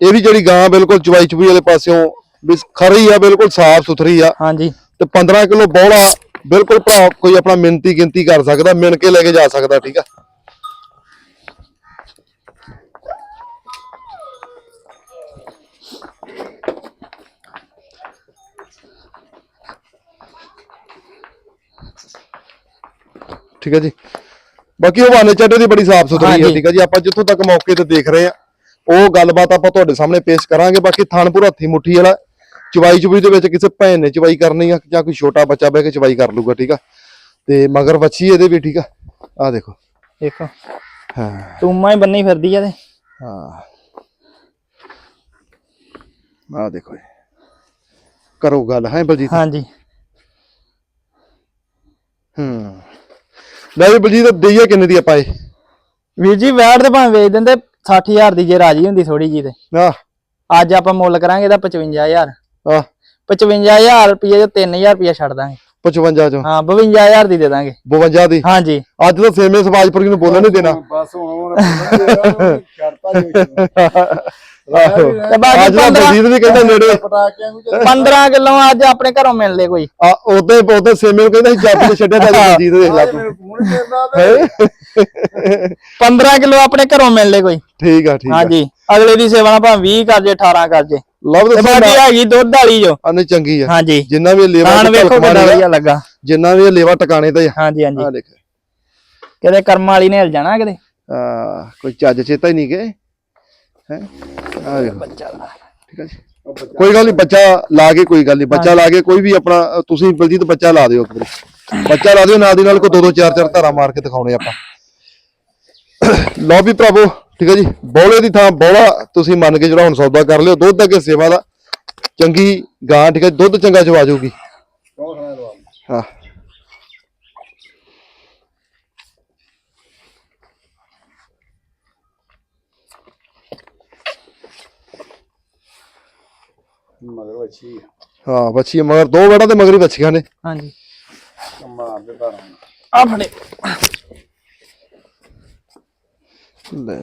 ਇਹ ਵੀ ਜਿਹੜੀ ਗਾਂ ਬਿਲਕੁਲ ਚਵਾਈ ਚੁਈ ਵਾਲੇ ਪਾਸਿਓਂ ਵੀ ਖਰੀ ਆ ਬਿਲਕੁਲ ਸਾਫ਼ ਸੁਥਰੀ ਆ। ਹਾਂਜੀ। ਤੇ 15 ਕਿਲੋ ਬੌਲਾ ਬਿਲਕੁਲ ਭਰਾ ਕੋਈ ਆਪਣਾ ਮਿੰਤੀ ਗਿਣਤੀ ਕਰ ਸਕਦਾ ਮਿਣ ਕੇ ਲੈ ਕੇ ਜਾ ਸਕਦਾ ਠੀਕ ਆ? ਠੀਕ ਹੈ ਜੀ। ਬਾਕੀ ਉਹ ਬਾਨੇ ਚੱਡੇ ਦੀ ਬੜੀ ਸਾਫ਼ ਸੁਥਰੀ ਹੈ। ਠੀਕ ਹੈ ਜੀ। ਆਪਾਂ ਜਿੱਥੋਂ ਤੱਕ ਮੌਕੇ ਤੇ ਦੇਖ ਰਹੇ ਆ ਉਹ ਗੱਲਬਾਤ ਆਪਾਂ ਤੁਹਾਡੇ ਸਾਹਮਣੇ ਪੇਸ਼ ਕਰਾਂਗੇ। ਬਾਕੀ ਥਾਨਪੁਰ ਹੱਥੀ ਮੁੱਠੀ ਵਾਲਾ ਚਵਾਈ ਚੁਬਈ ਦੇ ਵਿੱਚ ਕਿਸੇ ਭੈਣ ਨੇ ਚਵਾਈ ਕਰਨੀ ਆ ਜਾਂ ਕੋਈ ਛੋਟਾ ਬੱਚਾ ਬਹਿ ਕੇ ਚਵਾਈ ਕਰ ਲੂਗਾ ਠੀਕ ਆ? ਤੇ ਮਗਰ ਵੱਛੀ ਇਹਦੇ ਵੀ ਠੀਕ ਆ? ਆ ਦੇਖੋ। ਦੇਖੋ। ਹਾਂ। ਟੂਮਾ ਹੀ ਬੰਨੀ ਫਿਰਦੀ ਆ ਤੇ ਹਾਂ। ਆ ਦੇਖੋ ਜੀ। ਕਰੋ ਗੱਲ ਹੈ ਬਲਜੀਤ? ਹਾਂਜੀ। ਹੂੰ। ਲੈ ਵੀ ਬਲਜੀਤ ਦਈਏ ਕਿੰਨੇ ਦੀ ਆਪਾਂ ਇਹ? ਵੀਰ ਜੀ ਵੈਟ ਤੇ ਭਾਵੇਂ ਵੇਚ ਦਿੰਦੇ 60000 ਦੀ ਜੇ ਰਾਜੀ ਹੁੰਦੀ ਥੋੜੀ ਜੀ ਤੇ। ਆ ਅੱਜ ਆਪਾਂ ਮੁੱਲ ਕਰਾਂਗੇ ਇਹਦਾ 55000 ਆ 55000 ਰੁਪਏ ਤੇ 3000 ਰੁਪਏ ਛੱਡ ਦਾਂਗੇ। 55 ਚੋਂ? ਹਾਂ 52000 ਦੀ ਦੇ ਦਾਂਗੇ। 52 ਦੀ? ਹਾਂਜੀ। ਅੱਜ ਤਾਂ ਸੇਮੇ ਸਵਾਜਪੁਰ ਨੂੰ ਬੋਲਣ ਨਹੀਂ ਦੇਣਾ। ਬਸ ਹੁਣ ਹੁਣ ਕਰਤਾ ਜੀ ਆਹੋ ਤੇ ਬਾਕੀ ਅੱਜ ਤਾਂ 15 ਬਲਜੀਤ ਵੀ ਕਹਿੰਦਾ ਨੇੜੇ। ਪਟਾ ਕੇ ਨੂੰ 15 ਕਿਲੋ ਅੱਜ ਆਪਣੇ ਘਰੋਂ ਮਿਲ ਲੇ ਕੋਈ। ਆ ਉਹਦੇ ਉਹਦੇ ਸੇਮੇ ਨੂੰ ਕਹਿੰਦਾ ਸੀ ਜਾਬੀ ਤੇ ਛੱਡਿਆ ਤਾਂ ਬਲਜੀਤ ਦੇਖ ਲਾ ਤੂੰ ਮੈਨੂੰ ਫੋਨ ਕਰਦਾ ਤੇ 15 ਕਿਲੋ ਆਪਣੇ ਘਰੋਂ ਮਿਲ ਲੇ ਕੋਈ। ਠੀਕ ਆ ਠੀਕ ਆ। ਹਾਂਜੀ। ਅਗਲੇ ਦੀ ਸੇਵਾ ਨਾਲ ਭਾਵੇਂ 20 ਕਰ ਜੇ 18 ਕਰ ਜੇ। ਲਵ ਦੱਸੋ ਬਾਕੀ ਹੈਗੀ ਦੁੱਧ ਵਾਲੀ ਜੋ। ਆਨੇ ਚੰਗੀ ਆ। ਹਾਂਜੀ। ਜਿੰਨਾ ਵੀ ਲੇਵਾ ਖਾਣ ਤੇ ਵੇਖੋ ਕਿੰਨਾ ਵਧੀਆ ਲੱਗਾ। ਜਿੰਨਾ ਵੀ ਲੇਵਾ ਟਿਕਾਣੇ ਤੇ ਹਾਂਜੀ ਹਾਂਜੀ। ਆ ਦੇਖ। ਕਿਤੇ ਕਰਮ ਵਾਲੀ ਨੇ ਹਿਲ ਜਾਣਾ ਕਿਤੇ? ਆ ਕੋਈ ਚੱਜ ਚੇਤਾ ਹੀ ਨਹੀਂ ਗਏ। ਹੈ? ਆ ਦੇਖੋ। ਠੀਕ ਆ ਜੀ। ਕੋਈ ਗੱਲ ਨਹੀਂ ਬੱਚਾ ਲਾ ਕੇ ਕੋਈ ਗੱਲ ਨਹੀਂ। ਬੱਚਾ ਲਾ ਕੇ ਕੋਈ ਵੀ ਆਪਣਾ ਤੁਸੀਂ ਬਲਜੀਤ ਬੱਚਾ ਲਾ ਦਿਓ ਇੱਕ ਵਾਰੀ। ਬੱਚਾ ਲਾ ਦਿਓ ਨਾਲ ਦੀ ਨਾਲ ਕੋਈ ਦੋ ਦੋ ਚਾਰ ਚਾਰ ਧਾਰਾ ਮਾਰ ਕੇ ਦਿਖਾਉਣੇ ਆਪਾਂ। ਲਓ ਵੀ ਭਰਾਵੋ ਠੀਕ ਹੈ ਜੀ ਬੌਲੇ ਦੀ ਥਾਂ ਬੌਲਾ ਤੁਸੀਂ ਮੰਨ ਕੇ ਜਿਹੜਾ ਹੁਣ ਸੌਦਾ ਕਰ ਲਿਓ ਦੁੱਧ ਅੱਗੇ ਸੇਵਾ ਦਾ ਚੰਗੀ ਗਾਂ ਠੀਕ ਹੈ ਦੁੱਧ ਚੰਗਾ ਚਵਾ ਜਾਊਗੀ ਹਾਂ। ਮਗਰ ਅੱਛੀ ਹਾਂ ਬੱਚੀ ਮਗਰ ਦੋ ਬੜਾ ਤੇ ਮਗਰੀ ਬੱਚੀਆਂ ਨੇ। ਹਾਂਜੀ। ਮਾਰ ਦੇ ਧਾਰਾਂ ਆ ਫੜੇ। ਲੈ।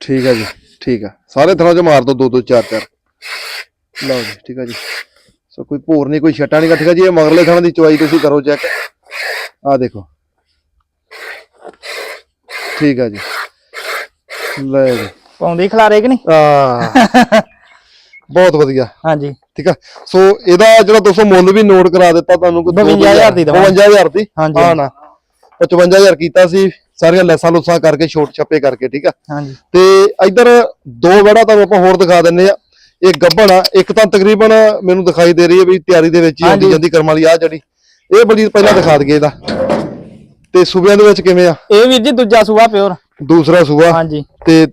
ਠੀਕ ਹੈ ਜੀ ਠੀਕ ਆ। ਸਾਰੇ ਤਰ੍ਹਾਂ ਚ ਮਾਰ ਦੋ ਦੋ ਦੋ ਚਾਰ ਚਾਰ। ਲਓ ਜੀ ਠੀਕ ਹੈ ਜੀ। ਸੋ ਕੋਈ ਭੋਰ ਨਹੀਂ ਕੋਈ ਛੱਟਾ ਨਹੀਂ ਠੀਕ ਹੈ ਜੀ ਇਹ ਮਗਰਲੇ ਥਾਂ ਦੀ ਚਵਾਈ ਤੁਸੀਂ ਕਰੋ ਚੈੱਕ। ਆ ਦੇਖੋ। ਠੀਕ ਆ ਜੀ। ਲੈ ਜੀ। ਪਾਉਂਦੀ ਖਲਾਰੇ ਕਿ ਨਹੀਂ? ਆ ਬਹੁਤ ਵਧੀਆ। ਹਾਂਜੀ। ਠੀਕ ਆ? ਸੋ ਇਹਦਾ ਜਿਹੜਾ ਦੋਸਤੋ ਮੁੱਲ ਵੀ ਨੋਟ ਕਰਾ ਦਿੱਤਾ ਤੁਹਾਨੂੰ ਕੋਈ 52,000 ਦੀ ਦਵਾਂਗੇ। 52000 ਦੀ। ਹਾਂ ਨਾ। 55000 ਕੀਤਾ ਸੀ ਸਾਰੀਆਂ ਲੈਸਾਂ ਲੁੱਸਾਂ ਕਰਕੇ ਛੋਟ ਛੱਪੇ ਕਰਕੇ ਠੀਕ ਆ? ਹਾਂਜੀ। ਤੇ ਇੱਧਰ ਦੋ ਵੜਾ ਤੁਹਾਨੂੰ ਆਪਾਂ ਹੋਰ ਦਿਖਾ ਦਿੰਨੇ ਆ ਇਹ ਗੱਬਣ ਆ ਇੱਕ ਤਾਂ ਤਕਰੀਬਨ ਮੈਨੂੰ ਦਿਖਾਈ ਦੇ ਰਹੀ ਹੈ ਵੀ ਤਿਆਰੀ ਦੇ ਵਿੱਚ ਹੀ ਆਉਂਦੀ। ਜਾਂਦੀ ਕਰਮ ਵਾਲੀ ਆ ਜਿਹੜੀ। ਇਹ ਬਲਜੀਤ ਪਹਿਲਾਂ ਦਿਖਾ ਦਈਏ ਇਹਦਾ। ਤੇ ਸੂਬਿਆਂ ਦੇ ਵਿੱਚ ਕਿਵੇਂ ਆ? ਇਹ ਵੀਰ ਜੀ ਦੂਜਾ ਸੂਆ ਪਿਓਰ। ਦੂਸਰਾ ਸੂਆ ਹਾਂਜੀ। ਤੇ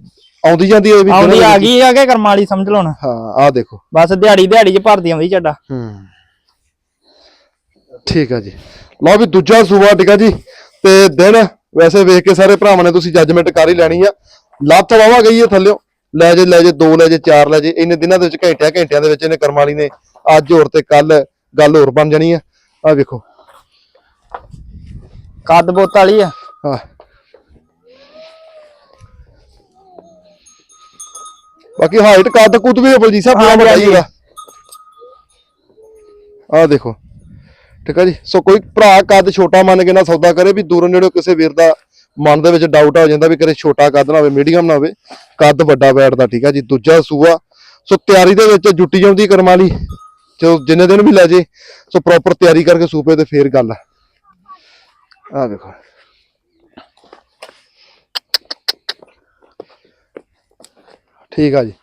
ਆਉਂਦੀ ਜਾਂਦੀ ਹੈ ਵੀ ਆਉਂਦੀ ਆ। ਗਈ ਆ ਕੇ ਕਰਮ ਵਾਲੀ ਸਮਝ ਲਓ ਨਾ। ਹਾਂ ਆ ਦੇਖੋ। ਬਸ ਦਿਹਾੜੀ ਦਿਹਾੜੀ ਚ ਭਰਦੀ ਆਉਂਦੀ ਚੱਡਾ। ਹੂੰ। ਠੀਕ ਆ ਜੀ। ਲਓ ਵੀ ਦੂਜਾ ਸੂਬਾ ਆ ਜੀ ਤੇ ਦਿਨ ਵੈਸੇ ਵੇਖ ਕੇ ਸਾਰੇ ਭਰਾਵਾਂ ਨੇ ਤੁਸੀਂ ਜੱਜਮੈਂਟ ਕਰ ਹੀ ਲੈਣੀ ਆ। ਲੱਤ ਵਾਵਾ ਗਈ ਹੈ ਥੱਲਿਓ। ਲੈ ਜੇ ਲੈ ਜੇ ਦੋ ਲੈ ਜੇ ਚਾਰ ਲੈ ਜੇ ਇੰਨੇ ਦਿਨਾਂ ਦੇ ਵਿੱਚ ਘੰਟਿਆਂ ਘੰਟਿਆਂ ਦੇ ਵਿੱਚ ਇਹਨੇ ਕਰਮ ਵਾਲੀ ਨੇ ਅੱਜ ਹੋਰ ਤੇ ਕੱਲ ਗੱਲ ਹੋਰ ਬਣ ਜਾਣੀ ਆ। ਆ ਵੇਖੋ। ਕੱਦ ਬੋਤ ਵਾਲੀ ਆ। ਹਾਂ। ਬਾਕੀ ਹਾਈਟ ਕੱਦ ਕੁੱਦ ਵੀ ਬਲਜੀਤ ਸਾਹਿਬ ਬੜਾ ਹੀ ਹਾਂਜੀ। ਹੈਗਾ। ਆ ਦੇਖੋ। ਠੀਕ ਆ ਜੀ? ਸੋ ਕੋਈ ਭਰਾ ਕੱਦ ਛੋਟਾ ਮੰਨ ਕੇ ਨਾ ਸੌਦਾ ਕਰੇ ਵੀ ਦੂਰੋਂ ਨੇੜੋਂ ਕਿਸੇ ਵੀਰ ਦਾ ਮਨ ਦੇ ਵਿੱਚ ਡਾਊਟ ਆ ਜਾਂਦਾ ਵੀ ਕਰੇ ਛੋਟਾ ਕੱਦ ਨਾ ਹੋਵੇ ਮੀਡੀਅਮ ਨਾ ਹੋਵੇ ਕੱਦ ਵੱਡਾ ਬੈਠਦਾ ਠੀਕ ਆ ਜੀ? ਦੂਜਾ ਸੂਆ। ਸੋ ਤਿਆਰੀ ਦੇ ਵਿੱਚ ਜੁੱਟੀ ਜਾਂਦੀ ਕਰਮਾਂ ਲਈ ਚਲੋ ਜਿੰਨੇ ਦਿਨ ਵੀ ਲੈ ਜੇ ਸੋ ਪ੍ਰੋਪਰ ਤਿਆਰੀ ਕਰਕੇ ਸੂਪੇ ਤੇ ਫੇਰ ਗੱਲ ਆ। ਆ ਵੇਖੋ ਠੀਕ ਆ ਜੀ।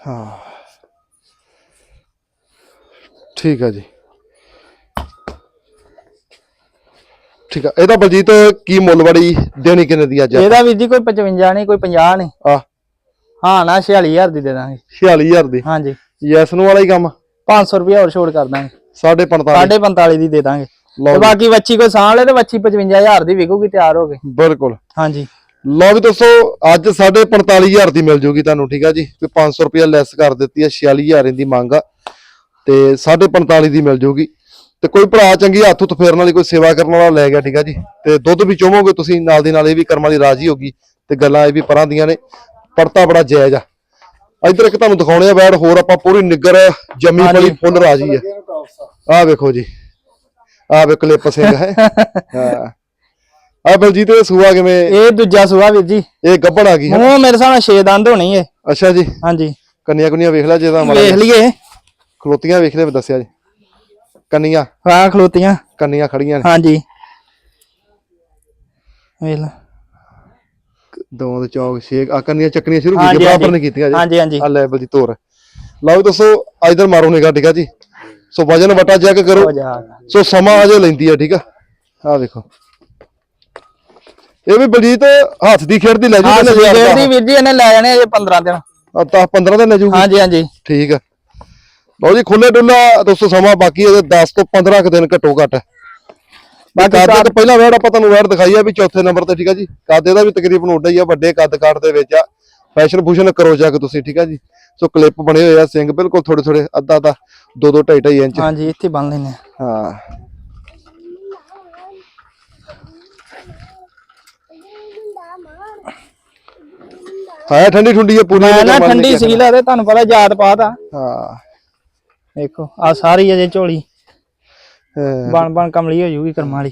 ਹਾਂ। ਠੀਕ ਆ ਜੀ। ਠੀਕ ਆ। ਇਹਦਾ ਬਲਜੀਤ ਕੀ ਮੁੱਲ ਵੜੀ ਦੇਣੀ ਕਿੰਨੇ ਦੀ ਅੱਜ? ਇਹਦਾ ਵੀਰ ਜੀ ਕੋਈ 55 ਨਹੀਂ ਕੋਈ 50 ਨਹੀਂ। ਆ ਹਾਂ ਨਾ 46000 ਦੀ ਦੇ ਦਾਂਗੇ। 46000 ਦੀ? ਹਾਂਜੀ। ਯੈਸ ਨੂੰ ਵਾਲਾ ਹੀ ਕੰਮ? 500 ਰੁਪਏ ਹੋਰ ਛੋੜ ਕਰ ਦਾਂਗੇ। 45 ਸਾਢੇ 45 ਦੀ ਦੇ ਦਾਂਗੇ। ਤੇ ਬਾਕੀ ਵੱਛੀ ਕੋਈ ਸਾਂਭ ਲੈ ਤੇ ਵੱਛੀ 55000 ਦੀ ਵਿਕੂਗੀ ਤਿਆਰ ਹੋ ਕੇ। ਬਿਲਕੁਲ। ਹਾਂਜੀ। ਲਓ ਵੀ ਦੋਸਤੋ ਅੱਜ 45000 ਦੀ ਮਿਲ ਜੂਗੀ ਤੁਹਾਨੂੰ ਠੀਕ ਆ ਜੀ? ਕੋਈ 500 ਰੁਪਏ ਲੈਸ ਕਰ ਦਿੱਤੀ ਹੈ 46000 ਦੀ ਮੰਗ ਆ। ਤੇ 45 ਦੀ ਮਿਲ ਜੂਗੀ। ਤੇ ਕੋਈ ਭਰਾ ਚੰਗੀ ਹੱਥ ਉੱਤ ਫੇਰਨ ਵਾਲੀ ਕੋਈ ਸੇਵਾ ਕਰਨ ਵਾਲਾ ਲੈ ਗਿਆ ਠੀਕ ਆ ਜੀ? ਤੇ ਦੁੱਧ ਵੀ ਚੋਵੋਗੇ ਤੁਸੀਂ ਨਾਲ ਦੀ ਨਾਲ ਇਹ ਵੀ ਕਰਮ ਵਾਲੀ ਰਾਜੀ ਹੋਗੀ ਤੇ ਗੱਲਾਂ ਇਹ ਵੀ ਪਰਾਂ ਦੀਆਂ ਨੇ। ਪੜਤਾ ਬੜਾ ਜਾਇਜ਼ ਆ। ਇੱਧਰ ਇੱਕ ਤੁਹਾਨੂੰ ਦਿਖਾਉਣੇ ਆ ਬੈਡ ਹੋਰ ਆਪਾਂ ਪੂਰੀ ਨਿੱਗਰ ਜੰਮੀ ਫਲੀ ਫੁੱਲ ਰਾਜੀ ਆ। ਆਹ ਵੇਖੋ ਜੀ। ਆਹ ਵੇ ਕਲਿੱਪ ਸਿੰਘ ਹੈ। ਹਾਂ। ਆ ਬਲਜੀਤ ਇਹ ਸੂਆ ਕਿਵੇਂ? ਇਹ ਦੂਜਾ ਸੂਆ ਵੀਰ ਜੀ। ਇਹ ਗੱਬੜ ਆ ਗਈ ਹੈ। ਮੂੰਹ ਮੇਰੇ ਸਾਹਮਣੇ 6 ਦੰਦ ਹੋਣੀ ਏ ਅੱਛਾ ਜੀ। ਹਾਂਜੀ। ਕੰਨੀਆਂ ਕੁੰਨੀਆਂ ਵੇਖ ਲੈ ਜੇ ਤਾਂ ਵੇਖ ਲਈਏ। ਖਲੋਤੀਆਂ ਵੇਖ ਲੈ ਦੱਸਿਆ ਜੀ। ਕੰਨੀਆਂ। ਹਾਂ ਖਲੋਤੀਆਂ। ਕੰਨੀਆਂ ਖੜੀਆਂ ਨੇ। ਹਾਂਜੀ। ਵੇਖ ਲਾ। ਦੋ ਦੇ ਚੌਕ ਛੇਕ ਆ ਕੰਨੀਆਂ ਚੱਕਣੀਆਂ ਸ਼ੁਰੂ ਕੀਤੀਆਂ ਬਰਾਬਰ। ਨੇ ਕੀਤੀਆਂ ਜੀ। ਹਾਂਜੀ ਹਾਂਜੀ। ਆ ਲੈਵਲ ਦੀ ਤੋਰ। ਲਓ ਦੱਸੋ ਇਧਰ ਮਾਰੋ ਨਿਗਾ ਠੀਕ ਆ ਜੀ? ਸੋ ਵਜਨ ਵਟਾ ਚੈੱਕ ਕਰੋ। ਸੋ ਸਮਾਂ ਅਜੇ ਲੈਂਦੀ ਆ ਠੀਕ ਆ? ਆ ਵੇਖੋ। ਇਹ ਵੀ ਬਲਜੀਤ ਹੱਥ ਦੀ ਖੇਡ ਦੀ ਲੈ ਜੂ ਸਵੇਰ ਹਜ਼ਾਰ ਦੀ? ਵੀਰ ਜੀ ਇਹਨੇ ਲੈ ਜਾਣੇ ਅਜੇ 15 ਦਿਨ। ਆ ਤਾਂ 15 ਦਿਨ ਲੈ ਜੂਗੀ। ਹਾਂਜੀ ਹਾਂਜੀ। ਠੀਕ ਆ। ਲਓ ਜੀ ਖੁੱਲੇ ਡੁੱਲਾ ਦੋਸਤੋ ਸਮਾਂ ਬਾਕੀ ਇਹਦੇ 10 ਤੋਂ 15 ਕੁ ਦਿਨ ਘੱਟੋ ਘੱਟ। ਬਾਕੀ ਕੱਦ ਸਾਰ- ਇੱਕ ਪਹਿਲਾਂ ਵੈੜ ਆਪਾਂ ਤੁਹਾਨੂੰ ਵੈੜ ਦਿਖਾਈ ਆ ਵੀ ਚੌਥੇ ਨੰਬਰ ਤੇ ਠੀਕ ਆ ਜੀ? ਕੱਦ ਇਹਦਾ ਵੀ ਤਕਰੀਬਨ ਉੱਡਾ ਹੀ ਆ ਵੱਡੇ ਕੱਦ ਕਾਠ ਦੇ ਵਿੱਚ ਆ। ਫੈਸ਼ਨ ਫੂਸ਼ਨ ਕਰੋ ਜਾ ਕੇ ਤੁਸੀਂ ਠੀਕ ਆ ਜੀ? ਸੋ ਕਲਿੱਪ ਬਣੇ ਹੋਏ ਆ ਸਿੰਘ ਬਿਲਕੁਲ ਥੋੜੇ ਥੋੜੇ ਅੱਧਾ ਅੱਧਾ 2 2 2.5 2.5 ਇੰਚ। ਹਾਂਜੀ ਇੱਥੇ ਬੰਨ ਲੈਨੇ ਆ। ਹਾਂ। ਹਾਂ ਠੰਡੀ ਠੁੰਡੀ ਪੂਰੀ ਮੈਂ ਨਾ ਠੰਡੀ ਨਹੀਂ ਸੀ ਲੈ ਤੇ ਤੁਹਾਨੂੰ ਪਤਾ ਜਾਤ ਪਾਤ ਹਾਂ। ਦੇਖੋ ਆ ਸਾਰੀ ਅਜੇ ਝੋਲੀ। ਬਣ ਬਣ ਕਮਲੀ ਹੋ ਜੂਗੀ ਕਰਮਾਂ ਵਾਲੀ।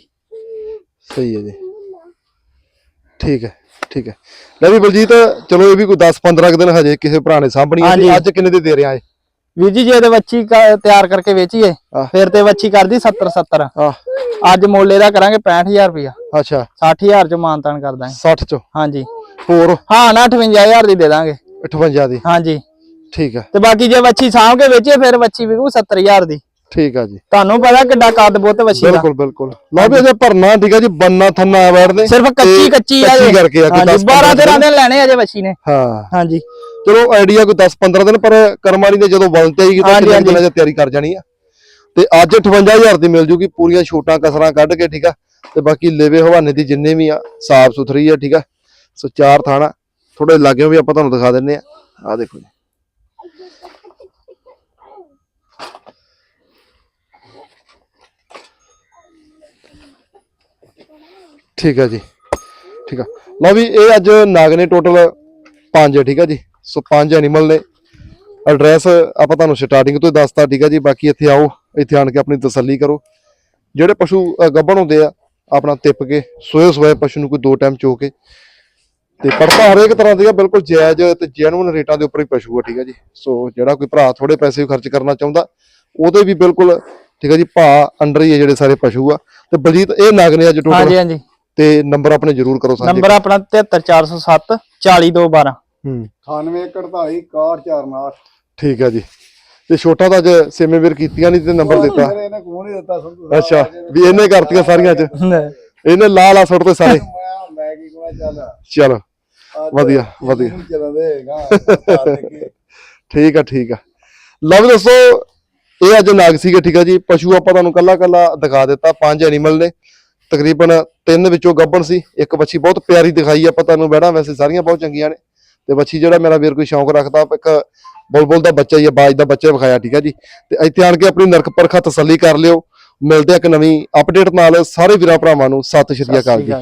ਸਹੀ ਹੈ ਜੀ। ਠੀਕ ਹੈ ਠੀਕ ਹੈ। ਲੈ ਵੀ ਬਲਜੀਤ ਚਲੋ ਇਹ ਵੀ ਕੋਈ 10 15 ਕੁ ਦਿਨ ਹਜੇ ਕਿਸੇ ਭਰਾ ਨੇ ਸਾਂਭਣੀ। ਅੱਜ ਕਿੰਨੇ ਦੀ ਦੇ ਰਿਹਾ ਏ ਵੀਰ ਜੀ ਜੇ ਤੇ ਵੱਛੀ ਤਿਆਰ ਕਰਕੇ ਵੇਚੀਏ। ਫਿਰ ਤੇ ਵੱਛੀ ਕਰਦੀ 70 70 ਆ ਅੱਜ ਮੁੱਲ ਇਹਦਾ ਕਰਾਂਗੇ 65000 ਰੁਪਇਆ। ਅੱਛਾ। 60000 ਚ ਮਾਨਤਾਨ ਕਰ ਦਾਂਗੇ। 60 ਚੋਂ? ਹਾਂਜੀ। ਹੋਰ? ਹਾਂ ਨਾ 58000 ਦੀ ਦੇ ਦਾਂਗੇ। 58 ਦੀ। ਹਾਂਜੀ। ਠੀਕ ਹੈ। ਤੇ ਬਾਕੀ ਜੇ ਵੱਛੀ ਸਾਂਭ ਕੇ ਵੇਚੀਏ ਫਿਰ ਵੱਛੀ ਵਿਕੂ 70000 ਦੀ। ਠੀਕ ਆ ਜੀ। ਤੁਹਾਨੂੰ ਪਤਾ ਕਿੱਡਾ ਕੱਦ ਬੁੱਤ ਵੱਛੀ ਦਾ। ਬਿਲਕੁਲ ਬਿਲਕੁਲ। ਲਓ ਵੀ ਅਜੇ ਭਰਨਾ ਠੀਕ ਆ ਜੀ ਬੰਨਾ ਥੰਨਾ ਵੜਦੇ। ਸਿਰਫ ਕੱਚੀ ਕੱਚੀ ਆ ਜੇ। ਕਰਕੇ ਆ ਹਾਂਜੀ 10 12 13 ਦਿਨ। ਲੈਣੇ ਅਜੇ ਵੱਛੀ ਨੇ। ਹਾਂ। ਹਾਂਜੀ। ਚਲੋ ਆਈਡੀਆ ਕੋਈ 10 15 ਦਿਨ ਪਰ ਕਰਮਾਲੀ ਨੇ ਜਦੋਂ ਤੇ ਆਏਗੀ ਤਾਂ ਕਿੰਨੇ। ਦਿਨਾਂ ਚ ਤਿਆਰੀ ਕਰ ਜਾਣੀ ਆ। ਤੇ ਅੱਜ 58000 ਦੀ ਮਿਲ ਜੂਗੀ ਪੂਰੀਆਂ ਛੋਟਾਂ ਕਸਰਾਂ ਕੱਢ ਕੇ ਠੀਕ ਆ। ਤੇ ਬਾਕੀ ਲੇਵੇ ਹਵਾਨੇ ਦੀ ਜਿੰਨੇ ਵੀ ਆ ਸਾਫ਼ ਸੁਥਰੀ ਆ ਠੀਕ ਆ। ਸੋ ਚਾਰ ਥਾਣਾ ਥੋੜੇ ਲਾਗਿਓ ਵੀ ਆਪਾਂ ਤੁਹਾਨੂੰ ਦਿਖਾ ਦਿੰਨੇ ਆ। ਆ ਦੇਖੋ ਜੀ। ਠੀਕ ਹੈ ਜੀ ਠੀਕ ਆ। ਲਓ ਵੀ ਇਹ ਅੱਜ ਨਾਗ ਨੇ ਟੋਟਲ ਪੰਜ ਹੈ ਠੀਕ ਆ ਜੀ। ਸੋ ਪੰਜ ਐਨੀਮਲ ਨੇ ਐਡਰੈਸ ਆਪਾਂ ਤੁਹਾਨੂੰ ਸਟਾਰਟਿੰਗ ਤੋਂ ਹੀ ਦੱਸਤਾ ਠੀਕ ਆ ਜੀ। ਬਾਕੀ ਇੱਥੇ ਆਓ ਇੱਥੇ ਆਣ ਕੇ ਆਪਣੀ ਤਸੱਲੀ ਕਰੋ। ਜਿਹੜੇ ਪਸ਼ੂ ਅ, ਗੱਭਣ ਹੁੰਦੇ ਆ ਆਪਣਾ ਤਿੱਪ ਕੇ ਸੋਏ ਸੋਏ ਪਸ਼ੂ ਨੂੰ ਕੋਈ ਦੋ ਟਾਈਮ ਚੋ ਕੇ। ਤੇ ਪੜਤਾ ਹਰੇਕ ਤਰ੍ਹਾਂ ਦੀ ਆ ਬਿਲਕੁਲ ਜਾਇਜ਼ ਤੇ ਜੈਨੂਨ ਰੇਟਾਂ ਦੇ ਉੱਪਰ ਹੀ ਪਸ਼ੂ ਆ ਠੀਕ ਆ ਜੀ। ਸੋ ਜਿਹੜਾ ਕੋਈ ਭਰਾ ਥੋੜੇ ਪੈਸੇ ਵੀ ਖਰਚ ਕਰਨਾ ਚਾਹੁੰਦਾ ਉਹਦੇ ਵੀ ਬਿਲਕੁਲ ਠੀਕ ਆ ਜੀ ਭਾ ਅੰਡਰ ਹੀ ਆ ਜਿਹੜੇ ਸਾਰੇ ਪਸ਼ੂ ਆ। ਤੇ ਬਲਜੀਤ ਇਹ ਨਾਗ ਨੇ ਅੱਜ ਟੋਟਲ ਹਾਂਜੀ ਹਾਂਜੀ। ਤੇ ਨੰਬਰ ਆਪਣੇ ਜ਼ਰੂਰ ਕਰੋ ਸਾਂਝੇ ਨੰਬਰ ਆਪਣਾ 73407 40212 ਹੂੰ। 98 48 61 ਠੀਕ ਆ ਜੀ। ਤੇ ਛੋਟਾ ਤਾਂ ਅੱਜ ਸੇਮੇ ਵੀਰ ਕੀਤੀਆਂ ਨਹੀਂ ਤੇ ਨੰਬਰ ਦਿੱਤਾ। ਮੇਰੇ ਇਹਨੇ ਕੋਣ ਨਹੀਂ ਦਿੱਤਾ। ਅੱਛਾ ਵੀ ਇਹਨੇ ਕਰਤੀਆਂ ਸਾਰੀਆਂ ਚ ਇਹਨੇ ਲਾ ਲਾ ਸੁੱਟ ਤੇ ਸਾਰੇ। ਮੈਂ ਮੈਂ ਕੀ ਕੋਣਾ ਚੱਲ। ਚਲੋ ਅੱਜ ਵਧੀਆ ਵਧੀਆ। ਠੀਕ ਆ ਠੀਕ ਆ। ਲਓ ਦੋਸਤੋ ਇਹ ਅੱਜ ਨਾਗ ਸੀਗੇ ਠੀਕ ਆ ਜੀ। ਪਸ਼ੂ ਆਪਾਂ ਤੁਹਾਨੂੰ ਕੱਲਾ ਕੱਲਾ ਦਿਖਾ ਦਿੱਤਾ ਪੰਜ ਐਨੀਮਲ ਨੇ। ਤਕਰੀਬਨ ਤਿੰਨ ਵਿੱਚੋਂ ਗੱਭਣ ਸੀ, ਇੱਕ ਬੱਚੀ ਬਹੁਤ ਪਿਆਰੀ ਦਿਖਾਈ, ਆਪਾਂ ਤੁਹਾਨੂੰ ਬਹਿਣਾ ਵੈਸੇ ਸਾਰੀਆਂ ਬਹੁਤ ਚੰਗੀਆਂ ਨੇ, ਤੇ ਬੱਚੀ ਜਿਹੜਾ ਮੇਰਾ ਵੀਰ ਕੋਈ ਸ਼ੌਂਕ ਰੱਖਦਾ ਇੱਕ ਬੁਲਬੁਲ ਦਾ ਬੱਚਾ ਹੀ ਆ, ਬਾਜ ਦਾ ਬੱਚਾ ਵਿਖਾਇਆ, ਠੀਕ ਹੈ ਜੀ। ਤੇ ਇੱਥੇ ਆਣ ਕੇ ਆਪਣੀ ਨਰਕ ਪਰਖਾ ਤਸੱਲੀ ਕਰ ਲਿਓ, ਮਿਲਦੇ ਆ ਇੱਕ ਨਵੀਂ ਅਪਡੇਟ ਨਾਲ, ਸਾਰੇ ਵੀਰਾਂ ਭਰਾਵਾਂ ਨੂੰ, ਸਤਿ ਸ਼੍ਰੀ ਅਕਾਲ ਜੀ।